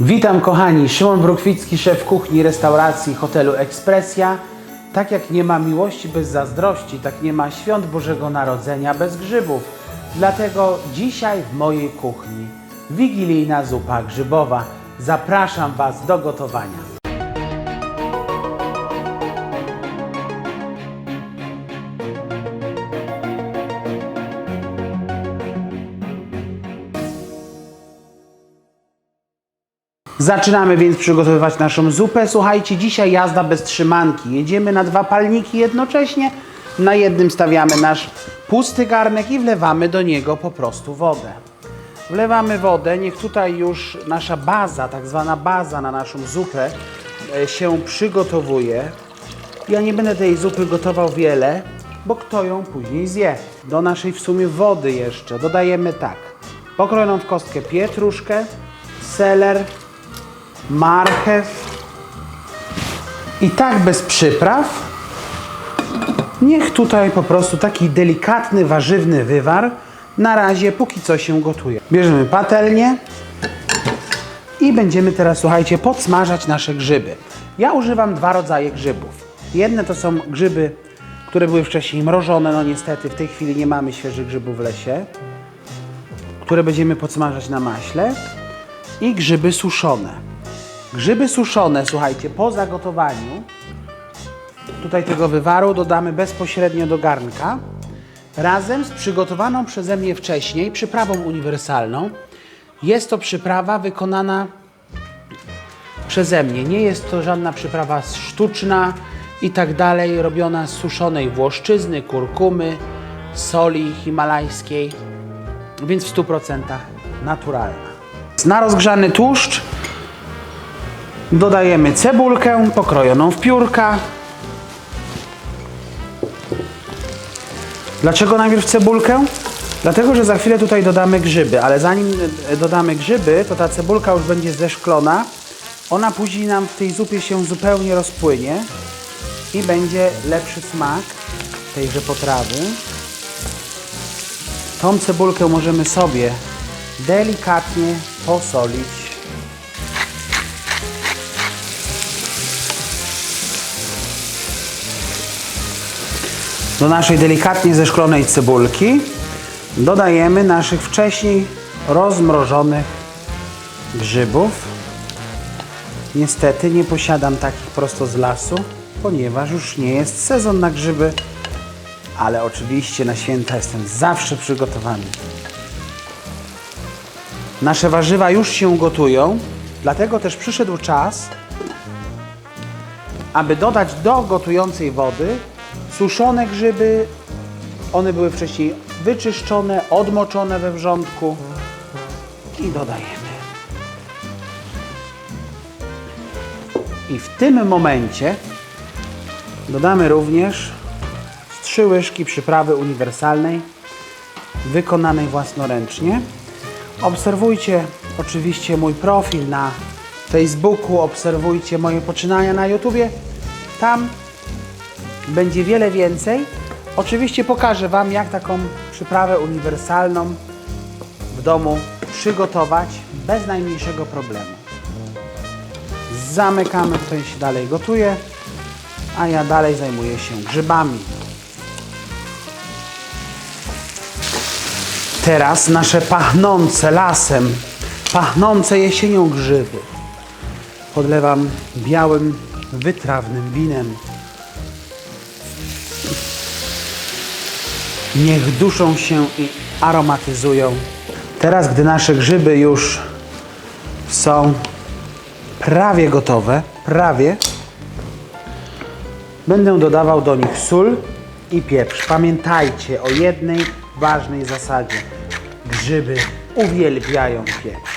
Witam kochani, Szymon Brukwicki, szef kuchni restauracji hotelu Ekspresja. Tak jak nie ma miłości bez zazdrości, tak nie ma świąt Bożego Narodzenia bez grzybów. Dlatego dzisiaj w mojej kuchni wigilijna zupa grzybowa. Zapraszam Was do gotowania. Zaczynamy więc przygotowywać naszą zupę. Słuchajcie, dzisiaj jazda bez trzymanki. Jedziemy na dwa palniki jednocześnie. Na jednym stawiamy nasz pusty garnek i wlewamy do niego po prostu wodę. Wlewamy wodę, niech tutaj już nasza baza, tak zwana baza na naszą zupę e, się przygotowuje. Ja nie będę tej zupy gotował wiele, bo kto ją później zje. Do naszej w sumie wody jeszcze dodajemy tak. Pokrojoną w kostkę pietruszkę, seler, marchew i tak bez przypraw. Niech tutaj po prostu taki delikatny, warzywny wywar na razie póki co się gotuje. Bierzemy patelnię i będziemy teraz, słuchajcie, podsmażać nasze grzyby. Ja używam dwa rodzaje grzybów. Jedne to są grzyby, które były wcześniej mrożone, no niestety w tej chwili nie mamy świeżych grzybów w lesie, które będziemy podsmażać na maśle i grzyby suszone. Grzyby suszone, słuchajcie, po zagotowaniu tutaj tego wywaru dodamy bezpośrednio do garnka razem z przygotowaną przeze mnie wcześniej przyprawą uniwersalną. Jest to przyprawa wykonana przeze mnie. Nie jest to żadna przyprawa sztuczna i tak dalej, robiona z suszonej włoszczyzny, kurkumy, soli himalajskiej, więc w 100% naturalna. Na rozgrzany tłuszcz Dodajemy cebulkę pokrojoną w piórka. Dlaczego najpierw cebulkę? Dlatego, że za chwilę tutaj dodamy grzyby, ale zanim e, dodamy grzyby, to ta cebulka już będzie zeszklona. Ona później nam w tej zupie się zupełnie rozpłynie i będzie lepszy smak tejże potrawy. Tą cebulkę możemy sobie delikatnie posolić. Do naszej delikatnie zeszklonej cebulki dodajemy naszych wcześniej rozmrożonych grzybów. Niestety nie posiadam takich prosto z lasu, ponieważ już nie jest sezon na grzyby, ale oczywiście na święta jestem zawsze przygotowany. Nasze warzywa już się gotują, dlatego też przyszedł czas, aby dodać do gotującej wody suszone grzyby. One były wcześniej wyczyszczone, odmoczone we wrzątku i dodajemy. I w tym momencie dodamy również trzy łyżki przyprawy uniwersalnej wykonanej własnoręcznie. Obserwujcie oczywiście mój profil na Facebooku, obserwujcie moje poczynania na YouTubie. Tam będzie wiele więcej. Oczywiście pokażę Wam, jak taką przyprawę uniwersalną w domu przygotować bez najmniejszego problemu. Zamykamy, tutaj się dalej gotuje, a ja dalej zajmuję się grzybami. Teraz nasze pachnące lasem, pachnące jesienią grzyby podlewam białym, wytrawnym winem. Niech duszą się i aromatyzują. Teraz, gdy nasze grzyby już są prawie gotowe, prawie, będę dodawał do nich sól i pieprz. Pamiętajcie o jednej ważnej zasadzie. Grzyby uwielbiają pieprz.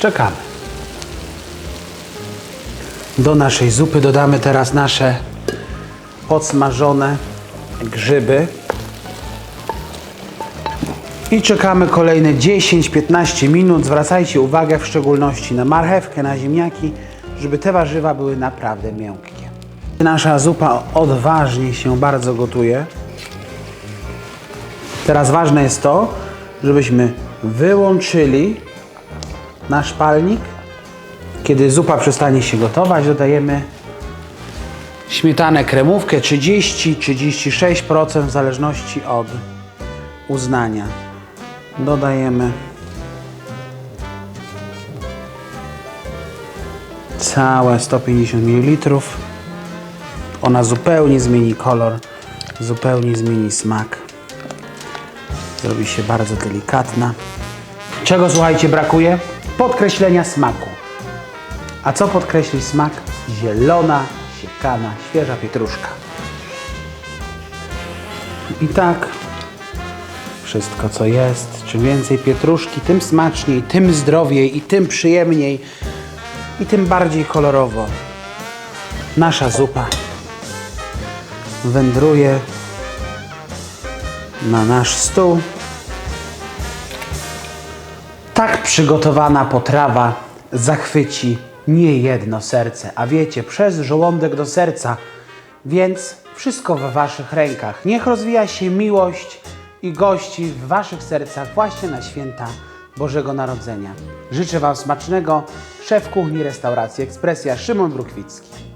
Czekamy. Do naszej zupy dodamy teraz nasze podsmażone grzyby. I czekamy kolejne 10-15 minut. Zwracajcie uwagę w szczególności na marchewkę, na ziemniaki, żeby te warzywa były naprawdę miękkie. Nasza zupa odważnie się bardzo gotuje. Teraz ważne jest to, żebyśmy wyłączyli nasz palnik. Kiedy zupa przestanie się gotować, dodajemy śmietanę kremówkę 30-36% w zależności od uznania. Dodajemy całe 150 ml. Ona zupełnie zmieni kolor, zupełnie zmieni smak. Zrobi się bardzo delikatna. Czego słuchajcie brakuje? Podkreślenia smaku. A co podkreśli smak? Zielona, siekana, świeża pietruszka. I tak wszystko co jest. Czym więcej pietruszki, tym smaczniej, tym zdrowiej i tym przyjemniej i tym bardziej kolorowo. Nasza zupa wędruje na nasz stół. Tak przygotowana potrawa zachwyci niejedno serce. A wiecie, przez żołądek do serca, więc wszystko w Waszych rękach. Niech rozwija się miłość i gości w Waszych sercach właśnie na święta Bożego Narodzenia. Życzę Wam smacznego. Szef kuchni restauracji Ekspresja Szymon Brukwicki.